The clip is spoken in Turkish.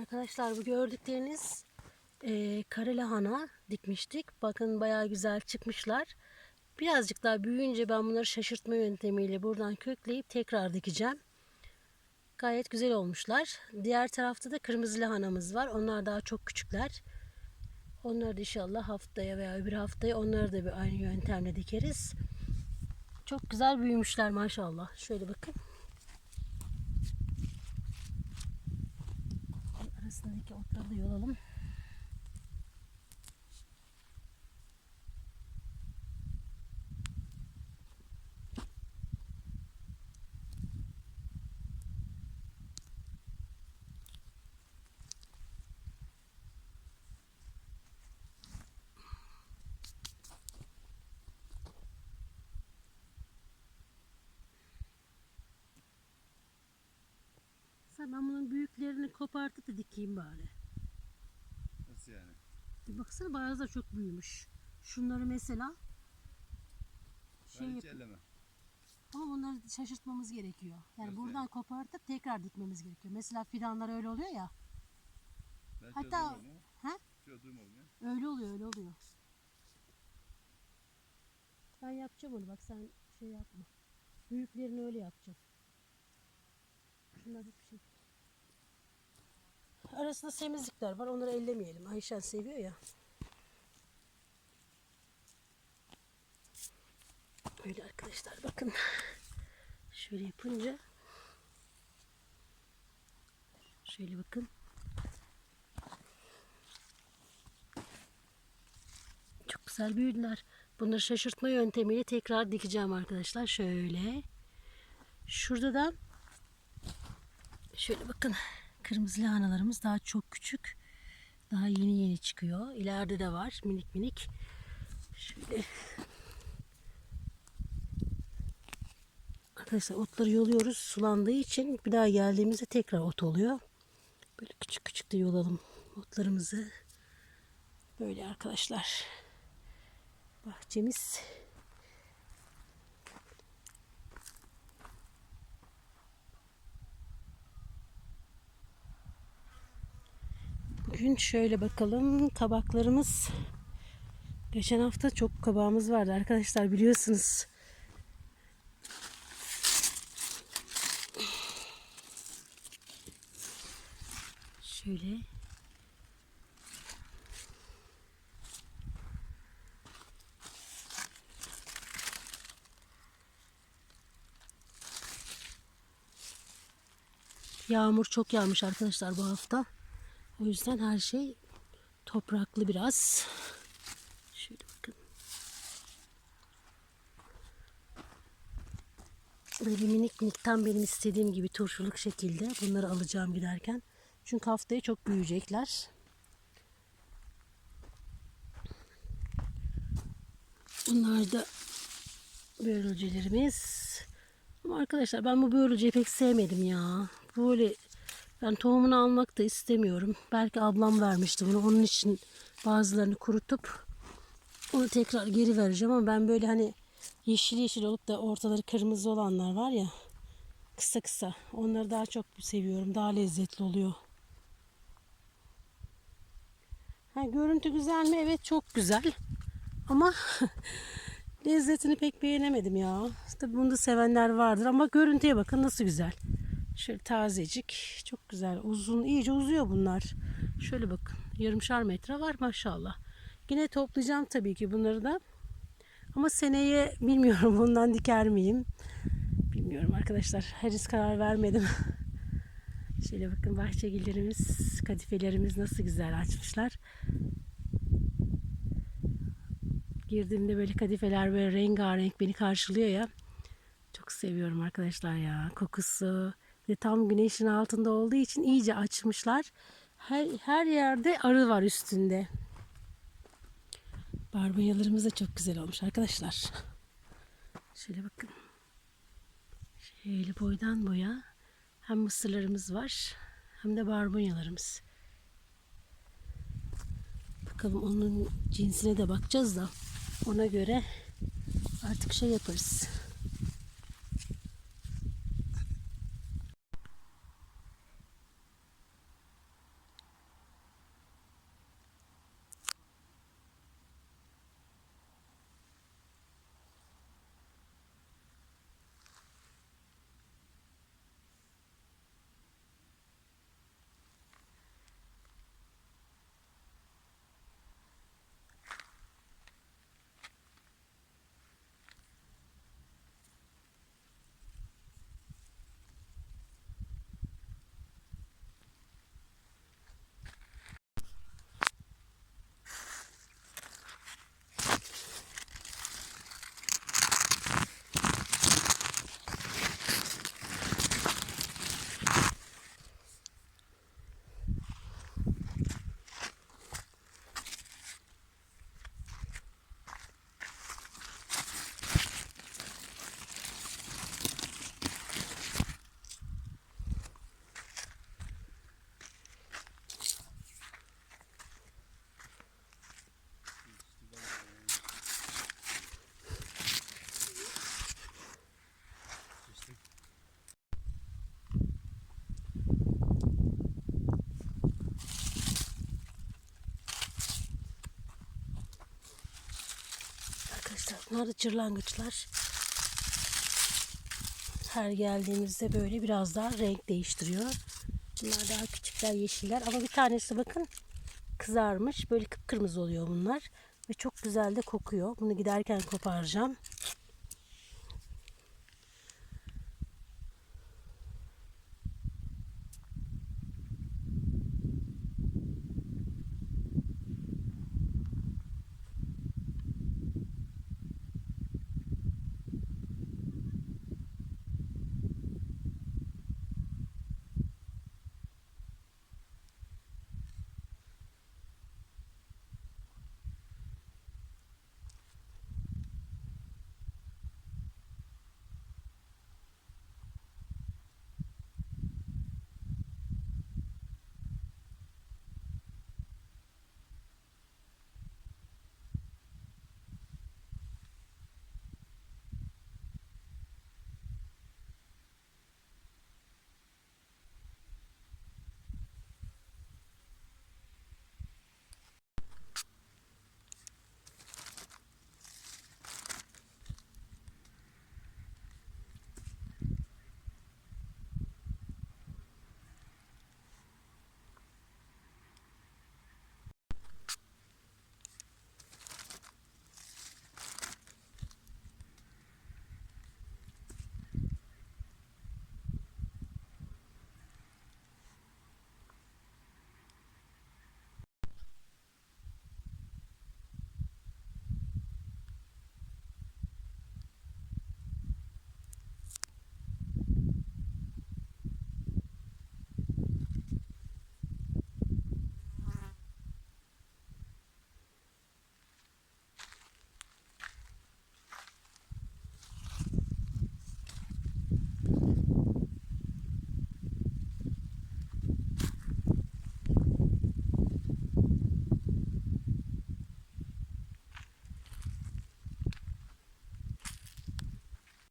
Arkadaşlar bu gördükleriniz e, kare lahana dikmiştik. Bakın bayağı güzel çıkmışlar. Birazcık daha büyüyünce ben bunları şaşırtma yöntemiyle buradan kökleyip tekrar dikeceğim. Gayet güzel olmuşlar. Diğer tarafta da kırmızı lahanamız var. Onlar daha çok küçükler. Onları da inşallah haftaya veya öbür haftaya onları da bir aynı yöntemle dikeriz. Çok güzel büyümüşler maşallah. Şöyle bakın. Arasındaki otları da yolalım. Ben bunun büyüklerini kopartıp da dikeyim bari. Nasıl yani? Baksana bayağı da çok büyümüş. Şunları mesela şey ben hiç elleme. ama bunları şaşırtmamız gerekiyor. Yani Nasıl buradan kopartıp tekrar dikmemiz gerekiyor. Mesela fidanlar öyle oluyor ya. Ben Hatta-. He? Öyle oluyor, öyle oluyor. Ben yapacağım onu bak sen şey yapma. Büyüklerini öyle yapacağım. Şunlar bir şey. Arasında semizlikler var. Onları ellemeyelim. Ayşen seviyor ya. Böyle arkadaşlar bakın. Şöyle yapınca şöyle bakın. Çok güzel büyüdüler. Bunları şaşırtma yöntemiyle tekrar dikeceğim arkadaşlar. Şöyle. Şurada da şöyle bakın. Kırmızı lahanalarımız daha çok küçük. Daha yeni yeni çıkıyor. İleride de var minik minik. Şöyle. Arkadaşlar otları yoluyoruz. Sulandığı için bir daha geldiğimizde tekrar ot oluyor. Böyle küçük küçük de yolalım otlarımızı. Böyle arkadaşlar bahçemiz. Bugün şöyle bakalım kabaklarımız. Geçen hafta çok kabağımız vardı arkadaşlar biliyorsunuz. Şöyle Yağmur çok yağmış arkadaşlar bu hafta. O yüzden her şey topraklı biraz. Şöyle bakın. Böyle minik minik tam benim istediğim gibi turşuluk şekilde bunları alacağım giderken. Çünkü haftaya çok büyüyecekler. Bunlar da börülcelerimiz. Ama arkadaşlar ben bu börülceyi pek sevmedim ya. Böyle ben tohumunu almak da istemiyorum. Belki ablam vermişti bunu. Onun için bazılarını kurutup onu tekrar geri vereceğim ama ben böyle hani yeşil yeşil olup da ortaları kırmızı olanlar var ya kısa kısa onları daha çok seviyorum. Daha lezzetli oluyor. Ha, görüntü güzel mi? Evet çok güzel. Ama lezzetini pek beğenemedim ya. Tabii bunu da sevenler vardır ama görüntüye bakın nasıl güzel. Şöyle tazecik. Çok güzel. Uzun. iyice uzuyor bunlar. Şöyle bakın. Yarımşar metre var maşallah. Yine toplayacağım tabii ki bunları da. Ama seneye bilmiyorum bundan diker miyim? Bilmiyorum arkadaşlar. Henüz karar vermedim. Şöyle bakın bahçegillerimiz, kadifelerimiz nasıl güzel açmışlar. Girdiğimde böyle kadifeler böyle rengarenk beni karşılıyor ya. Çok seviyorum arkadaşlar ya. Kokusu tam güneşin altında olduğu için iyice açmışlar. Her, her yerde arı var üstünde. Barbunyalarımız da çok güzel olmuş arkadaşlar. Şöyle bakın. Şöyle boydan boya hem mısırlarımız var hem de barbunyalarımız. Bakalım onun cinsine de bakacağız da ona göre artık şey yaparız. Bunlar da cırlangıçlar. Her geldiğimizde böyle biraz daha renk değiştiriyor. Bunlar daha küçükler yeşiller ama bir tanesi bakın kızarmış. Böyle kıpkırmızı oluyor bunlar. Ve çok güzel de kokuyor. Bunu giderken koparacağım.